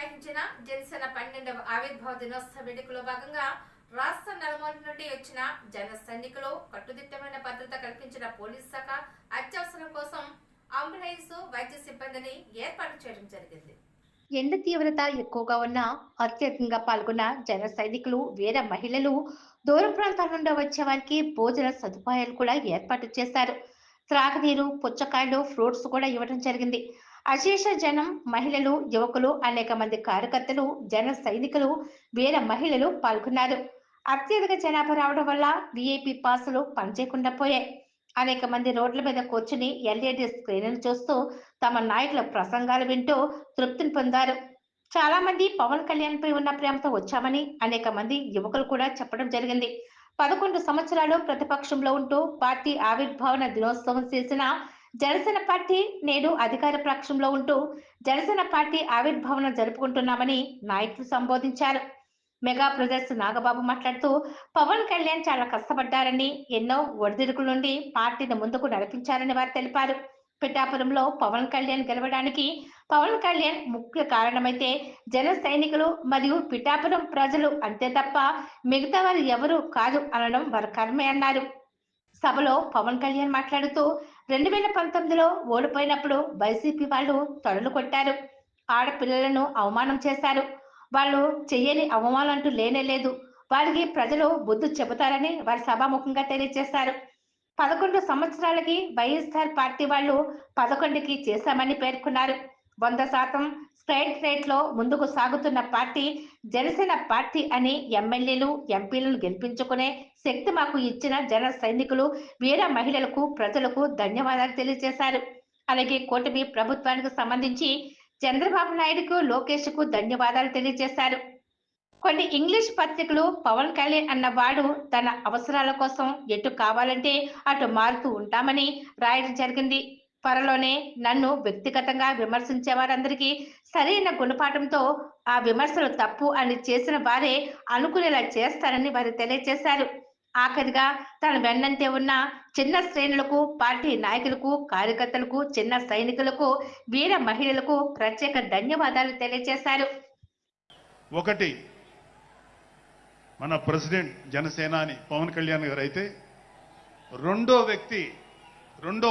నిర్వహించిన జనసేన పన్నెండవ ఆవిర్భావ దినోత్సవ వేడుకలో భాగంగా రాష్ట్ర నలుమూల నుండి వచ్చిన జన సైనికులు కట్టుదిట్టమైన భద్రత కల్పించిన పోలీస్ శాఖ అత్యవసరం కోసం అంబులెన్స్ వైద్య సిబ్బందిని ఏర్పాటు చేయడం జరిగింది. ఎండ తీవ్రత ఎక్కువగా ఉన్న అత్యధికంగా పాల్గొన్న జన సైనికులు వీర మహిళలు దూర ప్రాంతాల నుండి వచ్చే వారికి భోజన సదుపాయాలు కూడా ఏర్పాటు చేశారు. త్రాగునీరు పుచ్చకాయలు ఫ్రూట్స్ కూడా ఇవ్వడం జరిగింది. అశేష జనం మహిళలు యువకులు అనేక మంది కార్యకర్తలు జన సైనికులు వేల మహిళలు పాల్గొన్నారు. అత్యధిక జనాభా రావడం వల్ల విఐపి పాసులు పనిచేయకుండా పోయాయి. అనేక మంది రోడ్ల మీద కూర్చుని ఎల్ఈడి స్క్రీన్లు చూస్తూ తమ నాయకుల ప్రసంగాలు వింటూ తృప్తిని పొందారు. చాలా మంది పవన్ కళ్యాణ్ పై ఉన్న ప్రేమతో వచ్చామని అనేక మంది యువకులు కూడా చెప్పడం జరిగింది. పదకొండు సంవత్సరాలు ప్రతిపక్షంలో ఉంటూ పార్టీ ఆవిర్భావన దినోత్సవం చేసిన జనసేన పార్టీ నేడు అధికార పక్షంలో ఉంటూ జనసేన పార్టీ ఆవిర్భావన జరుపుకుంటున్నామని నాయకులు సంబోధించారు. మెగా ప్రొజెక్ట్స్ నాగబాబు మాట్లాడుతూ పవన్ కళ్యాణ్ చాలా కష్టపడ్డారని ఎన్నో ఒడిదుడుకుల నుండి పార్టీని ముందుకు నడిపించారని వారు తెలిపారు. పిఠాపురంలో పవన్ కళ్యాణ్ గెలవడానికి పవన్ కళ్యాణ్ ముఖ్య కారణమైతే జన సైనికులు మరియు పిఠాపురం ప్రజలు అంతే తప్ప మిగతా వారు ఎవరు కాదు అనడం వారి కర్మే అన్నారు. సభలో పవన్ కళ్యాణ్ మాట్లాడుతూ రెండు వేల పంతొమ్మిదిలో ఓడిపోయినప్పుడు వైసీపీ వాళ్ళు తొడలు కొట్టారు. ఆడపిల్లలను అవమానం చేశారు. వాళ్ళు చెయ్యని అవమానం అంటూ లేనే లేదు. వారికి ప్రజలు బుద్ధి చెబుతారని వారి సభాముఖంగా తెలియజేశారు. పదకొండు సంవత్సరాలకి వైఎస్ఆర్ పార్టీ వాళ్ళు పదకొండుకి చేశామని పేర్కొన్నారు. వంద శాతం స్ట్రైట్ రేట్లో ముందుకు సాగుతున్న పార్టీ జనసేన పార్టీ అని ఎమ్మెల్యేలు ఎంపీలను గెలిపించుకునే శక్తి మాకు ఇచ్చిన జన సైనికులు వీర మహిళలకు ప్రజలకు ధన్యవాదాలు తెలియజేశారు. అలాగే కూటమి ప్రభుత్వానికి సంబంధించి చంద్రబాబు నాయుడుకు లోకేష్కు ధన్యవాదాలు తెలియజేశారు. కొన్ని ఇంగ్లీష్ పత్రికలు పవన్ కళ్యాణ్ అన్నవాడు తన అవసరాల కోసం ఎటు కావాలంటే అటు మారుతూ ఉంటామని రాయడం జరిగింది. త్వరలోనే నన్ను వ్యక్తిగతంగా విమర్శించే వారందరికీ సరైన గుణపాఠంతో ఆ విమర్శలు తప్పు అని చేసిన వారే అనుకునేలా చేస్తారని వారు తెలియజేశారు ఆఖరిగా తన వెన్నంటే ఉన్న చిన్న శ్రేణులకు పార్టీ నాయకులకు కార్యకర్తలకు చిన్న సైనికులకు వీర మహిళలకు ప్రత్యేక ధన్యవాదాలు తెలియజేశారు ఒకటి మన ప్రెసిడెంట్ జనసేనాని పవన్ కళ్యాణ్ గారు అయితే రెండో వ్యక్తి రెండో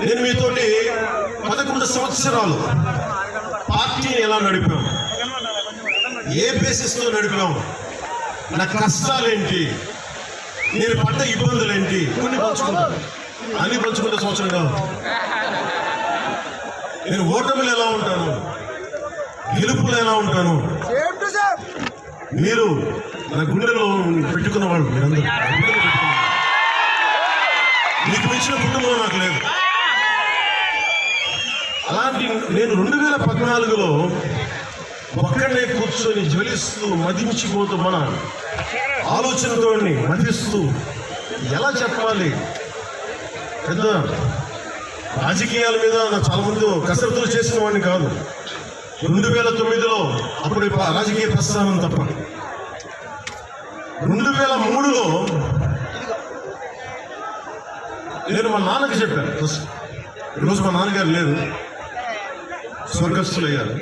నేను మీతోటి పదకొండు సంవత్సరాలు పార్టీని ఎలా నడిపాం? ఏ బేసిస్తో నడిపాం? నా కష్టాలేంటి? నేను పడ్డ ఇబ్బందులు ఏంటి కొన్ని పంచుకుంటా అన్ని పంచుకుంటే సంవత్సరం కాదు. నేను ఓటమిలు ఎలా ఉంటాను? గెలుపులు ఎలా ఉంటాను? మీరు నా గుండెలో పెట్టుకున్న వాళ్ళు మీరందరూ. మీకు మించిన కుటుంబం నాకు లేదు. అలాంటి నేను రెండు వేల పద్నాలుగులో ఒక్కడే కూర్చొని జ్వలిస్తూ మదించిపోతూ మన ఆలోచనతో మదిస్తూ ఎలా చెప్పాలి? పెద్ద రాజకీయాల మీద నా చాలా మంది కసరత్తులు చేసిన వాడిని కాదు. రెండు వేల తొమ్మిదిలో అప్పుడు రాజకీయ ప్రస్థానం తప్ప. రెండు వేల మూడులో నేను మా నాన్నకి చెప్పాను. ఫస్ట్ ఈరోజు మా నాన్నగారు లేరు. స్వర్గస్థులు అయ్యారు.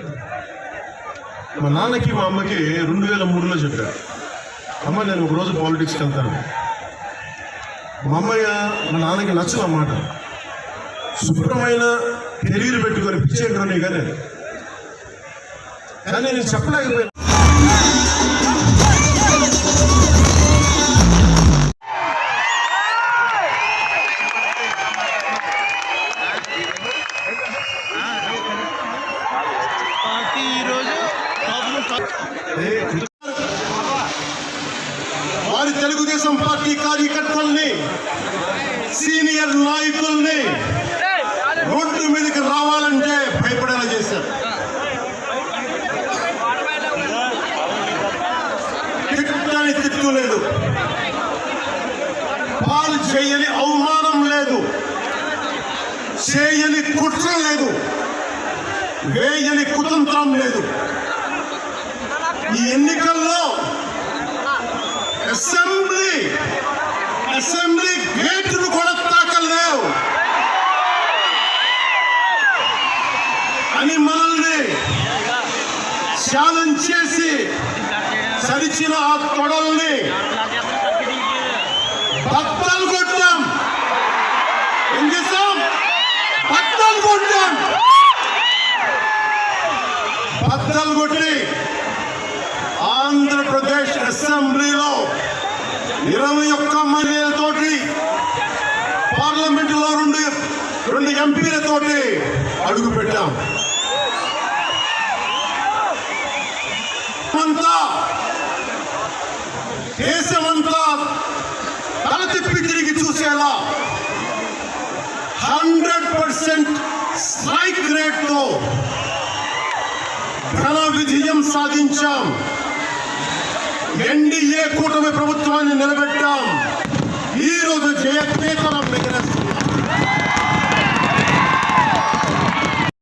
మా నాన్నకి మా అమ్మకి రెండు వేల మూడులో చెప్పారు. అమ్మ నేను ఒక రోజు పాలిటిక్స్కి వెళ్తాను. మా అమ్మయ్య మా నాన్నకి నచ్చదు అన్నమాట శుభ్రమైన కెరీర్ పెట్టుకొని పిచ్చేటని కానీ కానీ నేను చెప్పలేకపోయాను. తెలుగుదేశం పార్టీ కార్యకర్తల్ని సీనియర్ నాయకుల్ని రోడ్డు మీదకి రావాలంటే భయపడేలా చేశారు. తిట్టని తిట్టు లేదు. పాలు చేయని అవమానం లేదు. చేయని కుట్ర లేదు. వేయని కుతంత్రం లేదు. అని మనల్ని ఛాలెంజ్ చేసి సరిచిన ఆ తొడల్ని బద్దలు కొట్టాం. ఏం చేస్తాం? బద్దలు కొట్టాం. బద్దలు కొట్టి ఆంధ్రప్రదేశ్ అసెంబ్లీలో ఇరవై ఒక్క మందితోటి పార్లమెంటులో రెండు రెండు ఎంపీలతోటి అడుగు పెట్టాం దేశమంతా దేశమంతా తల తిప్పి తిరిగి చూసేలా హండ్రెడ్ పర్సెంట్ స్ట్రైక్ రేట్తో ఘన విజయం సాధించాం ఎన్డీఏ కూటమి ప్రభుత్వాన్ని నిలబెట్టాం. ఈరోజు జయకేతనం మిగిలిన